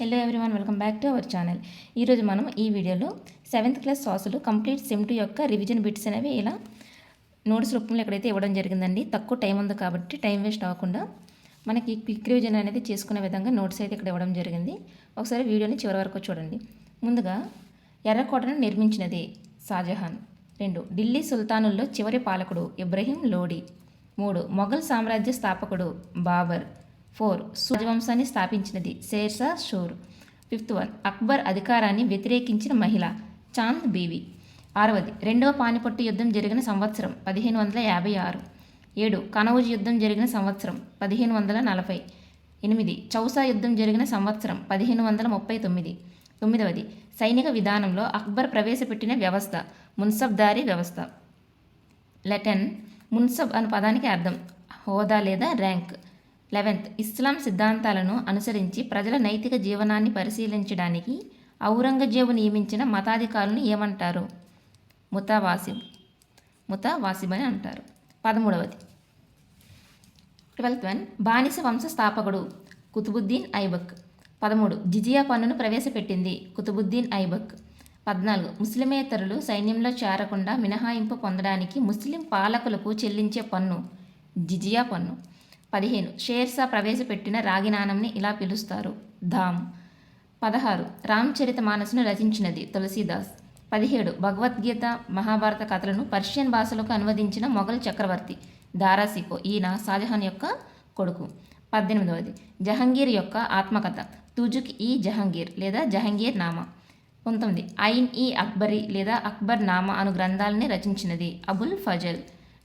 Hello everyone welcome back to our channel ఈరోజు మనం ఈ వీడియోలో సెవెంత్ క్లాస్ సాసులు కంప్లీట్ సెమ్ టూ యొక్క రివిజన్ బిట్స్ అనేవి ఇలా నోట్స్ రూపంలో ఎక్కడైతే ఇవ్వడం జరిగిందండి తక్కువ టైం ఉంది కాబట్టి టైం వేస్ట్ అవ్వకుండా మనకి క్విక్ రివిజన్ అనేది చేసుకునే విధంగా నోట్స్ అయితే ఇక్కడ ఇవ్వడం జరిగింది. ఒకసారి వీడియోని చివరి వరకు చూడండి. ముందుగా ఎర్రకోటను నిర్మించినది షాజహాన్. రెండు ఢిల్లీ సుల్తానుల్లో చివరి పాలకుడు ఇబ్రహీం లోడి. మూడు మొఘల్ సామ్రాజ్య స్థాపకుడు బాబర్. ఫోర్. సూర్యవంశాన్ని స్థాపించినది షేర్షా షోర్. ఫిఫ్త్ వన్ అక్బర్ అధికారాన్ని వ్యతిరేకించిన మహిళ చాంద్ బీవి. ఆరవది. రెండవ పానిపట్టు యుద్ధం జరిగిన సంవత్సరం పదిహేను వందల యాభై ఆరు. ఏడు. కనౌజ్ యుద్ధం జరిగిన సంవత్సరం పదిహేను వందల నలభై. ఎనిమిది. చౌసా యుద్ధం జరిగిన సంవత్సరం పదిహేను వందల ముప్పై తొమ్మిది. తొమ్మిదవది. సైనిక విధానంలో అక్బర్ ప్రవేశపెట్టిన వ్యవస్థ మున్సబ్దారీ వ్యవస్థ. లెటన్. మున్సబ్ అనే పదానికి అర్థం హోదా లేదా ర్యాంక్. లెవెన్త్ ఇస్లాం సిద్ధాంతాలను అనుసరించి ప్రజల నైతిక జీవనాన్ని పరిశీలించడానికి ఔరంగజేబు నియమించిన మతాధికారులను ఏమంటారు? ముతావాసిబ్. ముతావాసిబ్ అని అంటారు. పదమూడవది. ట్వెల్త్ వన్ బానిస వంశ స్థాపకుడు కుతుబుద్దీన్ ఐబక్. పదమూడు జిజియా పన్నును ప్రవేశపెట్టింది కుతుబుద్దీన్ ఐబక్. పద్నాలుగు ముస్లిమేతరులు సైన్యంలో చేరకుండా మినహాయింపు పొందడానికి ముస్లిం పాలకులకు చెల్లించే పన్ను జిజియా పన్ను. పదిహేను. షేర్షా ప్రవేశపెట్టిన రాగి నాణంని ఇలా పిలుస్తారు. ధామ్. పదహారు. రామచరిత మానసును రచించినది తులసీదాస్. పదిహేడు. భగవద్గీత మహాభారత కథలను పర్షియన్ భాషలోకి అనువదించిన మొఘల్ చక్రవర్తి దారాసికో ఈయన షాజహాన్ యొక్క కొడుకు. పద్దెనిమిదవది. జహంగీర్ యొక్క ఆత్మకథ. తుజుక్ ఈ జహంగీర్ లేదా జహంగీర్ నామా. పంతొమ్మిది. ఐన్ ఈ అక్బరి లేదా అక్బర్ నామా అను గ్రంథాలని రచించినది అబుల్ ఫజల్.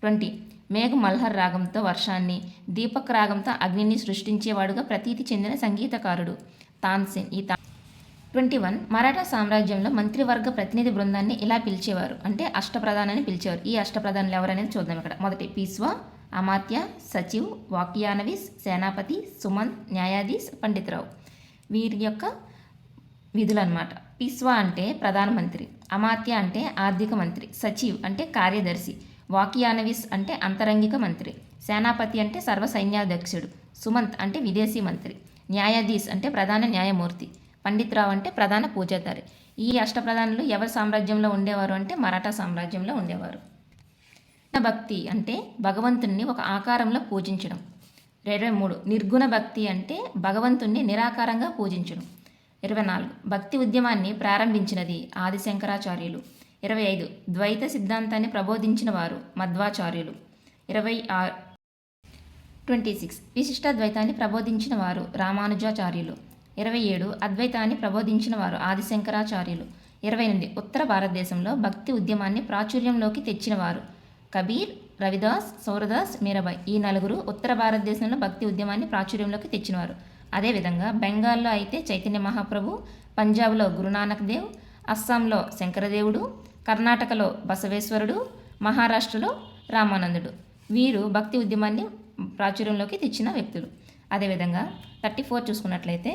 ట్వంటీ. మేఘ మల్హర్ రాగంతో వర్షాన్ని దీపక్ రాగంతో అగ్నిని సృష్టించేవాడుగా ప్రతీతి చెందిన సంగీతకారుడు తాన్సేన్. ఈ తా ట్వంటీ వన్ మరాఠా సామ్రాజ్యంలో మంత్రివర్గ ప్రతినిధి బృందాన్ని ఇలా పిలిచేవారు అంటే అష్టప్రధానని పిలిచేవారు. ఈ అష్టప్రధానులు ఎవరనేది చూద్దాం ఇక్కడ. మొదటి పీస్వా అమాత్య సచివ్ వాక్యానవిస్ సేనాపతి సుమంత్ న్యాయాధీశ్ పండితరావు. వీరి యొక్క విధులు అనమాట పీస్వా అంటే ప్రధానమంత్రి అమాత్య అంటే ఆర్థిక మంత్రి సచివ్ అంటే కార్యదర్శి వాకియానవిస్ అంటే అంతరంగిక మంత్రి. సేనాపతి అంటే సర్వ సైన్యాధ్యక్షుడు సుమంత్ అంటే విదేశీ మంత్రి. న్యాయాధీశ్ అంటే ప్రధాన న్యాయమూర్తి. పండిత్రావు అంటే ప్రధాన పూజారి. ఈ అష్టప్రధానులు ఎవరి సామ్రాజ్యంలో ఉండేవారు అంటే మరాఠా సామ్రాజ్యంలో ఉండేవారు. భక్తి అంటే భగవంతుణ్ణి ఒక ఆకారంలో పూజించడం. ఇరవై మూడు. నిర్గుణ భక్తి అంటే భగవంతుణ్ణి నిరాకారంగా పూజించడం. ఇరవై నాలుగు. భక్తి ఉద్యమాన్ని ప్రారంభించినది ఆదిశంకరాచార్యులు. ఇరవై ఐదు. ద్వైత సిద్ధాంతాన్ని ప్రబోధించిన వారు మధ్వాచార్యులు. ఇరవై ఆరు. Twenty six. విశిష్ట ద్వైతాన్ని ప్రబోధించిన వారు రామానుజాచార్యులు. ఇరవై ఏడు. అద్వైతాన్ని ప్రబోధించిన వారు ఆదిశంకరాచార్యులు. ఇరవై ఎనిమిది. ఉత్తర భారతదేశంలో భక్తి ఉద్యమాన్ని ప్రాచుర్యంలోకి తెచ్చినవారు కబీర్ రవిదాస్ సౌరదాస్ మీరాబాయ్. ఈ నలుగురు ఉత్తర భారతదేశంలో భక్తి ఉద్యమాన్ని ప్రాచుర్యంలోకి తెచ్చినవారు అదేవిధంగా బెంగాల్లో అయితే చైతన్య మహాప్రభు పంజాబ్లో గురునానక్ దేవ్ అస్సాంలో శంకరదేవుడు కర్ణాటకలో బసవేశ్వరుడు మహారాష్ట్రలో రామానందుడు. వీరు భక్తి ఉద్యమాన్ని ప్రాచుర్యంలోకి తెచ్చిన వ్యక్తులు. అదేవిధంగా థర్టీ ఫోర్ చూసుకున్నట్లయితే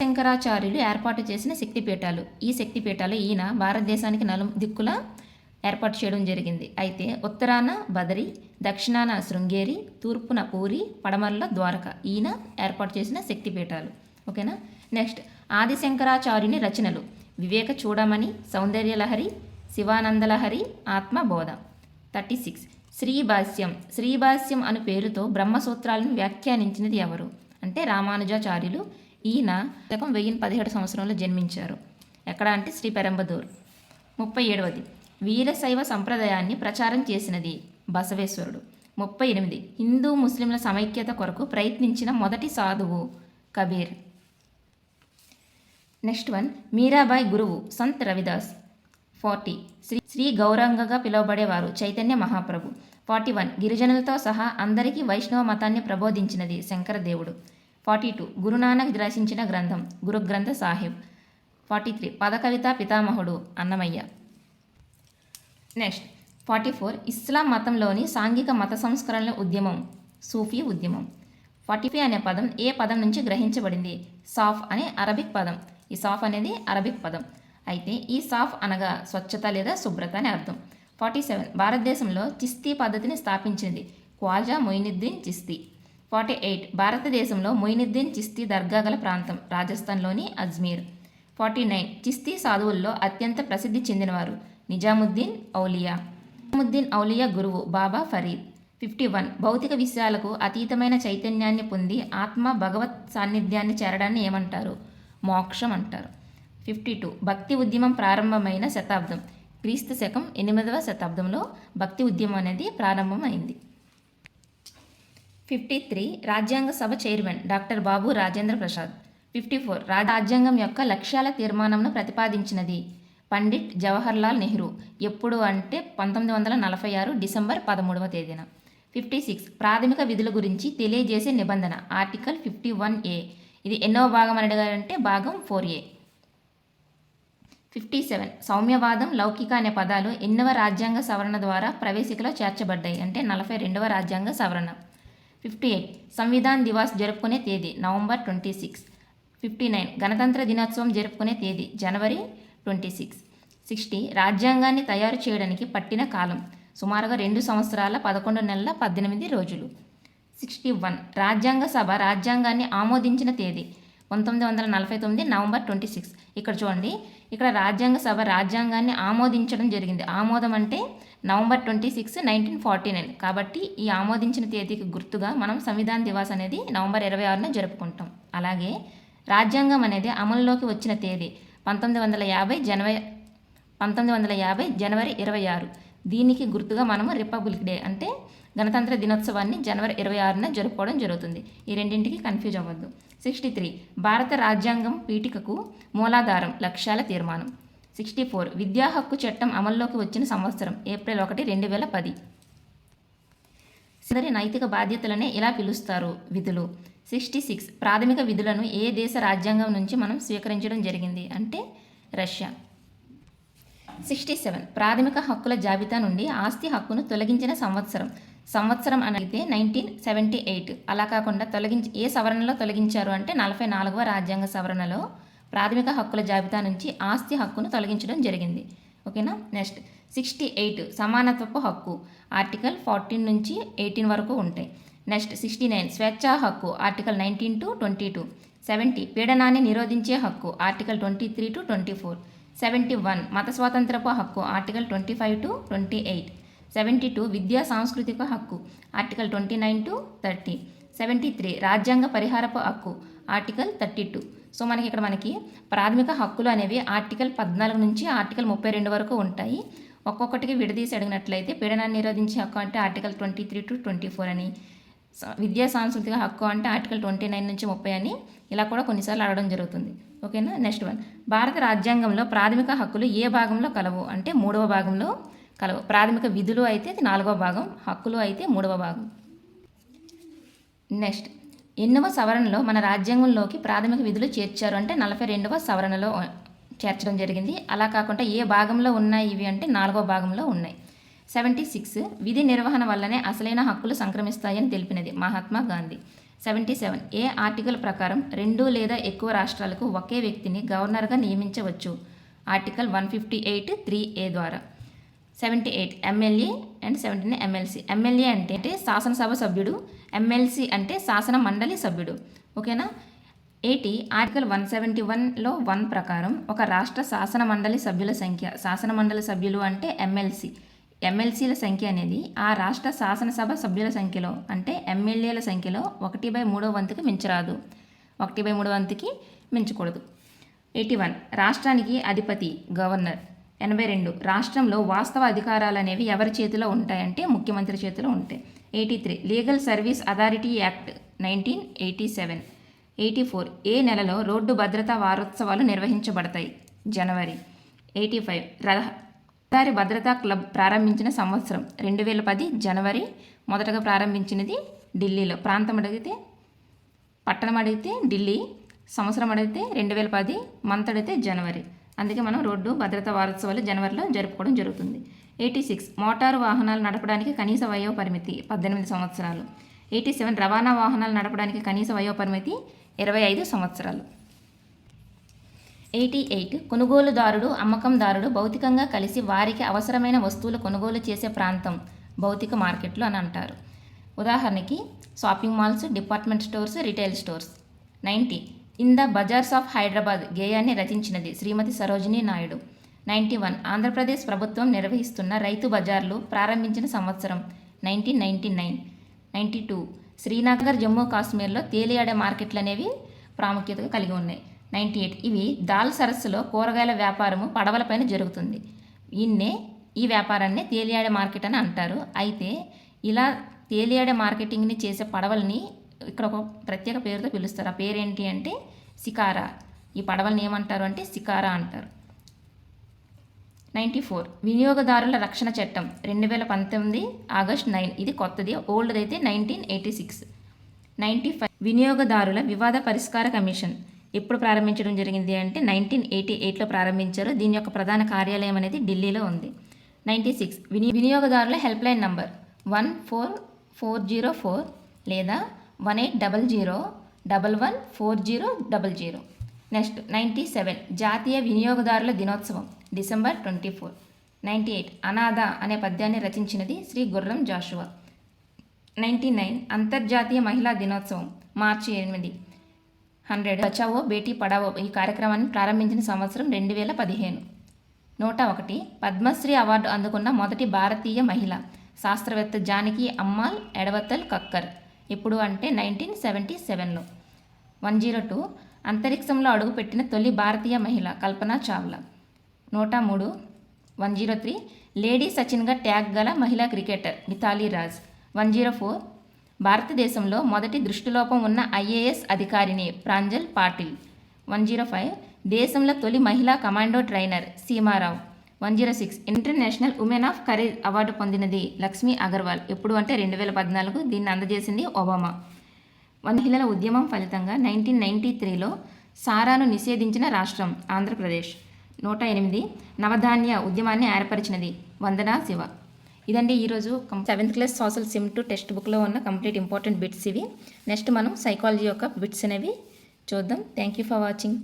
శంకరాచార్యులు ఏర్పాటు చేసిన శక్తిపీఠాలు. ఈ శక్తిపీఠాలు ఈయన భారతదేశానికి నలు దిక్కుల ఏర్పాటు చేయడం జరిగింది. అయితే ఉత్తరాన బదరి దక్షిణాన శృంగేరి తూర్పున పూరి పడమరల ద్వారక ఈయన ఏర్పాటు చేసిన శక్తిపీఠాలు. ఓకేనా? నెక్స్ట్ ఆదిశంకరాచార్యుని రచనలు. వివేక చూడమని సౌందర్యలహరి శివానందలహరి ఆత్మబోధ థర్టీ సిక్స్. శ్రీభాష్యం. శ్రీభాష్యం అను పేరుతో బ్రహ్మసూత్రాలను వ్యాఖ్యానించినది ఎవరు? అంటే రామానుజాచార్యులు. ఈయన శకం వెయ్యి పదిహేడు సంవత్సరంలో జన్మించారు. ఎక్కడ అంటే శ్రీ పెరంబదూర్. ముప్పై ఏడవది. వీరశైవ సంప్రదాయాన్ని ప్రచారం చేసినది బసవేశ్వరుడు. ముప్పై ఎనిమిది. హిందూ ముస్లింల సమైక్యత కొరకు ప్రయత్నించిన మొదటి సాధువు కబీర్. నెక్స్ట్ వన్ మీరాబాయ్ గురువు సంత్ రవిదాస్ ఫార్టీ శ్రీ శ్రీ గౌరంగగా పిలువబడేవారు చైతన్య మహాప్రభు. ఫార్టీ వన్ గిరిజనులతో సహా అందరికీ వైష్ణవ మతాన్ని ప్రబోధించినది శంకరదేవుడు ఫార్టీ టూ గురునానక్ రచించిన గ్రంథం గురుగ్రంథ సాహిబ్. ఫార్టీ త్రీ పదకవిత పితామహుడు Annamayya. Next forty four Islam మతంలోని సాంఘిక మత సంస్కరణల ఉద్యమం సూఫీ ఉద్యమం. ఫార్టీ ఫైవ్ అనే పదం ఏ పదం నుంచి గ్రహించబడింది? సాఫ్ అనే అరబిక్ పదం. ఈ సాఫ్ అనేది అరబిక్ పదం. అయితే ఈ సాఫ్ అనగా స్వచ్ఛత లేదా శుభ్రత అని అర్థం. ఫార్టీ సెవెన్ భారతదేశంలో చిస్తీ పద్ధతిని స్థాపించింది క్వాజా మొయినుద్దీన్ చిస్తీ. ఫార్టీ ఎయిట్ భారతదేశంలో మొయినుద్దీన్ చిస్తీ దర్గా గల ప్రాంతం రాజస్థాన్లోని అజ్మీర్. ఫార్టీ నైన్ చిస్తీ సాధువుల్లో అత్యంత ప్రసిద్ధి చెందినవారు నిజాముద్దీన్ ఔలియా. నిజాముద్దీన్ ఔలియా గురువు బాబా ఫరీద్. ఫిఫ్టీ వన్ భౌతిక విషయాలకు అతీతమైన చైతన్యాన్ని పొంది ఆత్మ భగవత్ సాన్నిధ్యాన్ని చేరడాన్ని ఏమంటారు? మోక్షం అంటారు. Fifty two. భక్తి ఉద్యమం ప్రారంభమైన శతాబ్దం. క్రీస్తు శకం ఎనిమిదవ శతాబ్దంలో భక్తి ఉద్యమం అనేది ప్రారంభమైంది. Fifty three. రాజ్యాంగ సభ chairman doctor Babu Rajendra Prasad. Fifty four. రాజ్యాంగం యొక్క లక్ష్యాల తీర్మానంను ప్రతిపాదించినది పండిట్ జవహర్లాల్ నెహ్రూ. ఎప్పుడు అంటే పంతొమ్మిది వందల నలభై ఆరు డిసెంబర్ పదమూడవ తేదీన. Fifty six. ప్రాథమిక విధుల గురించి తెలియజేసే నిబంధన ఆర్టికల్ ఫిఫ్టీ వన్ ఏ. ఇది ఎన్నో భాగం అని అడిగారంటే భాగం ఫోర్ ఏ. ఫిఫ్టీ సెవెన్ సౌమ్యవాదం లౌకిక అనే పదాలు ఎన్నవ రాజ్యాంగ సవరణ ద్వారా ప్రవేశికలో చేర్చబడ్డాయి. అంటే నలభై రెండవ రాజ్యాంగ సవరణ. ఫిఫ్టీ ఎయిట్ సంవిధాన్ దివాస్ జరుపుకునే తేదీ November twenty six fifty nine గణతంత్ర దినోత్సవం జరుపుకునే తేదీ జనవరి ట్వంటీ సిక్స్ సిక్స్టీ రాజ్యాంగాన్ని తయారు చేయడానికి పట్టిన కాలం సుమారుగా రెండు సంవత్సరాల పదకొండు నెలల పద్దెనిమిది రోజులు. సిక్స్టీ వన్ రాజ్యాంగ సభ రాజ్యాంగాన్ని ఆమోదించిన తేదీ పంతొమ్మిది వందల నలభై తొమ్మిది నవంబర్ ట్వంటీ సిక్స్. ఇక్కడ చూడండి ఇక్కడ రాజ్యాంగ సభ రాజ్యాంగాన్ని ఆమోదించడం జరిగింది. ఆమోదం అంటే November twenty six nineteen forty nine. కాబట్టి ఈ ఆమోదించిన తేదీకి గుర్తుగా మనం సంవిధాన్ దివాస్ అనేది నవంబర్ ఇరవై ఆరున జరుపుకుంటాం. అలాగే రాజ్యాంగం అనేది అమలులోకి వచ్చిన తేదీ పంతొమ్మిది వందల యాభై జనవరి పంతొమ్మిది వందల యాభై జనవరి ఇరవై ఆరు. దీనికి గుర్తుగా మనము రిపబ్లిక్ డే అంటే గణతంత్ర దినోత్సవాన్ని జనవరి ఇరవై ఆరున జరుపుకోవడం జరుగుతుంది. ఈ రెండింటికి కన్ఫ్యూజ్ అవ్వద్దు. సిక్స్టీ త్రీ భారత రాజ్యాంగం పీఠికకు మూలాధారం లక్ష్యాల తీర్మానం. సిక్స్టీ ఫోర్ విద్యా హక్కు చట్టం అమల్లోకి వచ్చిన సంవత్సరం ఏప్రిల్ ఒకటి రెండు వేల పది. సరి నైతిక బాధ్యతలనే ఇలా పిలుస్తారు విధులు. సిక్స్టీ సిక్స్ ప్రాథమిక విధులను ఏ దేశ రాజ్యాంగం నుంచి మనం స్వీకరించడం జరిగింది? అంటే రష్యా. సిక్స్టీ సెవెన్ ప్రాథమిక హక్కుల జాబితా నుండి ఆస్తి హక్కును తొలగించిన సంవత్సరం సంవత్సరం అనేది నైన్టీన్ సెవెంటీ ఎయిట్ అలా కాకుండా తొలగించి ఏ సవరణలో తొలగించారు అంటే నలభై నాలుగవ రాజ్యాంగ సవరణలో ప్రాథమిక హక్కుల జాబితా నుంచి ఆస్తి హక్కును తొలగించడం జరిగింది. ఓకేనా? నెక్స్ట్. సిక్స్టీ ఎయిట్ సమానత్వపు హక్కు. ఆర్టికల్ ఫార్టీన్ నుంచి ఎయిటీన్ వరకు ఉంటాయి. నెక్స్ట్. సిక్స్టీ నైన్ స్వేచ్ఛా హక్కు. Article nineteen to twenty two seventy పీడనాన్ని నిరోధించే హక్కు. Article twenty three to twenty four seventy one మత స్వాతంత్రపు హక్కు. Article twenty five to twenty eight seventy two విద్యా సాంస్కృతిక హక్కు. Article twenty nine to thirty. Seventy three రాజ్యాంగ పరిహారపు హక్కు. Article thirty two. సో మనకి ఇక్కడ మనకి ప్రాథమిక హక్కులు అనేవి ఆర్టికల్ పద్నాలుగు నుంచి ఆర్టికల్ ముప్పై రెండు వరకు ఉంటాయి. ఒక్కొక్కటికి విడదీసి అడిగినట్లయితే పీడనాన్ని నిరోధించే హక్కు అంటే article twenty three to twenty four అని. విద్యా సాంస్కృతిక హక్కు అంటే ఆర్టికల్ ట్వంటీ నైన్ నుంచి ముప్పై అని ఇలా కూడా కొన్నిసార్లు అడగడం జరుగుతుంది. ఓకేనా? Next one. భారత రాజ్యాంగంలో ప్రాథమిక హక్కులు ఏ భాగంలో కలవు? అంటే మూడవ భాగంలో కలవ ప్రాథమిక విధులు అయితే నాలుగవ భాగం హక్కులు అయితే మూడవ భాగం. నెక్స్ట్ ఎన్నవ సవరణలో మన రాజ్యాంగంలోకి ప్రాథమిక విధులు చేర్చారు అంటే నలభై రెండవ సవరణలో చేర్చడం జరిగింది. అలా కాకుండా ఏ భాగంలో ఉన్నాయి ఇవి అంటే నాలుగవ భాగంలో ఉన్నాయి. సెవెంటీ సిక్స్ విధి నిర్వహణ వల్లనే అసలైన హక్కులు సంక్రమిస్తాయని తెలిపినది Mahatma Gandhi. Seventy seven A article ప్రకారం రెండు లేదా ఎక్కువ రాష్ట్రాలకు ఒకే వ్యక్తిని గవర్నర్గా నియమించవచ్చు? Article one fifty eight three A ద్వారా. Seventy eight MLA and seventeen MLC MLA అంటే శాసనసభ సభ్యుడు ఎమ్మెల్సీ అంటే శాసన మండలి సభ్యుడు. ఓకేనా? ఎయిటీ ఆర్టికల్ వన్ సెవెంటీ వన్లో వన్ ప్రకారం ఒక రాష్ట్ర శాసన మండలి సభ్యుల సంఖ్య శాసన మండలి సభ్యులు అంటే ఎమ్మెల్సీ ఎమ్మెల్సీల సంఖ్య అనేది ఆ రాష్ట్ర శాసనసభ సభ్యుల సంఖ్యలో అంటే ఎమ్మెల్యేల సంఖ్యలో ఒకటి బై మూడో వంతుకి మించరాదు. ఒకటి బై మూడో వంతుకి మించకూడదు. ఎయిటీ వన్ రాష్ట్రానికి అధిపతి గవర్నర్. ఎనభై రెండు. రాష్ట్రంలో వాస్తవ అధికారాలు అనేవి ఎవరి చేతిలో ఉంటాయంటే ముఖ్యమంత్రి చేతిలో ఉంటాయి. Eighty three. Legal service authority act nineteen eighty seven. Eighty four. ఏ నెలలో రోడ్డు భద్రతా వారోత్సవాలు నిర్వహించబడతాయి? జనవరి. Eighty five. రహదారి భద్రతా క్లబ్ ప్రారంభించిన సంవత్సరం. రెండు వేల పది జనవరి మొదటగా ప్రారంభించినది ఢిల్లీలో. ప్రాంతం అడిగితే పట్టణం అడిగితే ఢిల్లీ సంవత్సరం అడిగితే రెండు వేల పది మంత్ అడిగితే జనవరి. అందుకే మనం రోడ్డు భద్రతా వారోత్సవాలు జనవరిలో జరుపుకోవడం జరుగుతుంది. ఎయిటీ సిక్స్ మోటారు వాహనాలు నడపడానికి కనీస వయో పరిమితి పద్దెనిమిది సంవత్సరాలు. ఎయిటీ సెవెన్ రవాణా వాహనాలు నడపడానికి కనీస వయో పరిమితి ఇరవై ఐదు సంవత్సరాలు. ఎయిటీ ఎయిట్ కొనుగోలుదారుడు అమ్మకందారుడు భౌతికంగా కలిసి వారికి అవసరమైన వస్తువులు కొనుగోలు చేసే ప్రాంతం భౌతిక మార్కెట్లు అని అంటారు. ఉదాహరణకి shopping malls department stores retail stores. Ninety in the bazaars of Hyderabad గేయాన్ని రచించినది శ్రీమతి సరోజినీ నాయుడు. నైంటీ వన్ ఆంధ్రప్రదేశ్ ప్రభుత్వం నిర్వహిస్తున్న రైతు బజార్లు ప్రారంభించిన సంవత్సరం nineteen ninety nine. Ninety two Srinagar Jammu కాశ్మీర్లో తేలియాడే మార్కెట్లు అనేవి ప్రాముఖ్యత కలిగి ఉన్నాయి. నైంటీ ఎయిట్ ఇవి దాల్ సరస్సులో కూరగాయల వ్యాపారము పడవలపైన జరుగుతుంది. ఈయన్నే ఈ వ్యాపారాన్ని తేలియాడే మార్కెట్ అని అంటారు. అయితే ఇలా తేలియాడే మార్కెటింగ్ని చేసే పడవల్ని ఇక్కడ ఒక ప్రత్యేక పేరుతో పిలుస్తారు. ఆ పేరు ఏంటి అంటే సికారా. ఈ పడవలను ఏమంటారు అంటే సికారా అంటారు. Ninety four. వినియోగదారుల రక్షణ చట్టం రెండు వేల పంతొమ్మిది ఆగస్ట్ నైన్. ఇది కొత్తది. ఓల్డ్ అయితే nineteen eighty six. Ninety five. వినియోగదారుల వివాద పరిష్కార కమిషన్ ఎప్పుడు ప్రారంభించడం జరిగింది అంటే నైన్టీన్ ఎయిటీ ఎయిట్లో ప్రారంభించారు. దీని యొక్క ప్రధాన కార్యాలయం అనేది ఢిల్లీలో ఉంది. Ninety six. విని వినియోగదారుల helpline number one four four zero four లేదా one eight double zero double one four zero double zero next ninety seven జాతీయ వినియోగదారుల దినోత్సవం December twenty four ninety eight అనాథ అనే పద్యాన్ని రచించినది శ్రీ గుర్రం జాషువా. నైంటీ నైన్ అంతర్జాతీయ మహిళా దినోత్సవం మార్చి ఎనిమిది. హండ్రెడ్ బచావో బేటీ పడావో ఈ కార్యక్రమాన్ని ప్రారంభించిన సంవత్సరం రెండు వేల పదిహేను. నూట ఒకటి. పద్మశ్రీ అవార్డు అందుకున్న మొదటి భారతీయ మహిళ శాస్త్రవేత్త జానకి అమ్మాల్ ఎడవత్తల్ కక్కర్. ఎప్పుడు అంటే నైన్టీన్ సెవెంటీ సెవెన్లో. వన్ జీరో టూ అంతరిక్షంలో అడుగుపెట్టిన తొలి భారతీయ మహిళ కల్పన చావ్లా. నూట మూడు వన్ జీరో త్రీ లేడీ సచిన్గా ట్యాగ్ గల మహిళా cricketer Mithali Raj. One zero four భారతదేశంలో మొదటి దృష్టిలోపం ఉన్న ఐఏఎస్ అధికారిని Pranjal Patil. One zero five దేశంలో తొలి మహిళా commando trainer Seema Rao. One zero six international women of courage award పొందినది లక్ష్మీ అగర్వాల్. ఎప్పుడు అంటే రెండు వేల పద్నాలుగు దీన్ని అందజేసింది ఒబామా. మహిళల ఉద్యమం ఫలితంగా నైన్టీన్ నైంటీ త్రీలో సారాను నిషేధించిన రాష్ట్రం ఆంధ్రప్రదేశ్. నూట ఎనిమిది నవధాన్య ఉద్యమాన్ని ఏర్పరిచినది వందనా శివ. ఇదండి ఈరోజు seventh class social sem two text బుక్లో ఉన్న కంప్లీట్ ఇంపార్టెంట్ బిట్స్ ఇవి. నెక్స్ట్ మనం సైకాలజీ యొక్క బిట్స్ అనేవి చూద్దాం. Thank you for watching.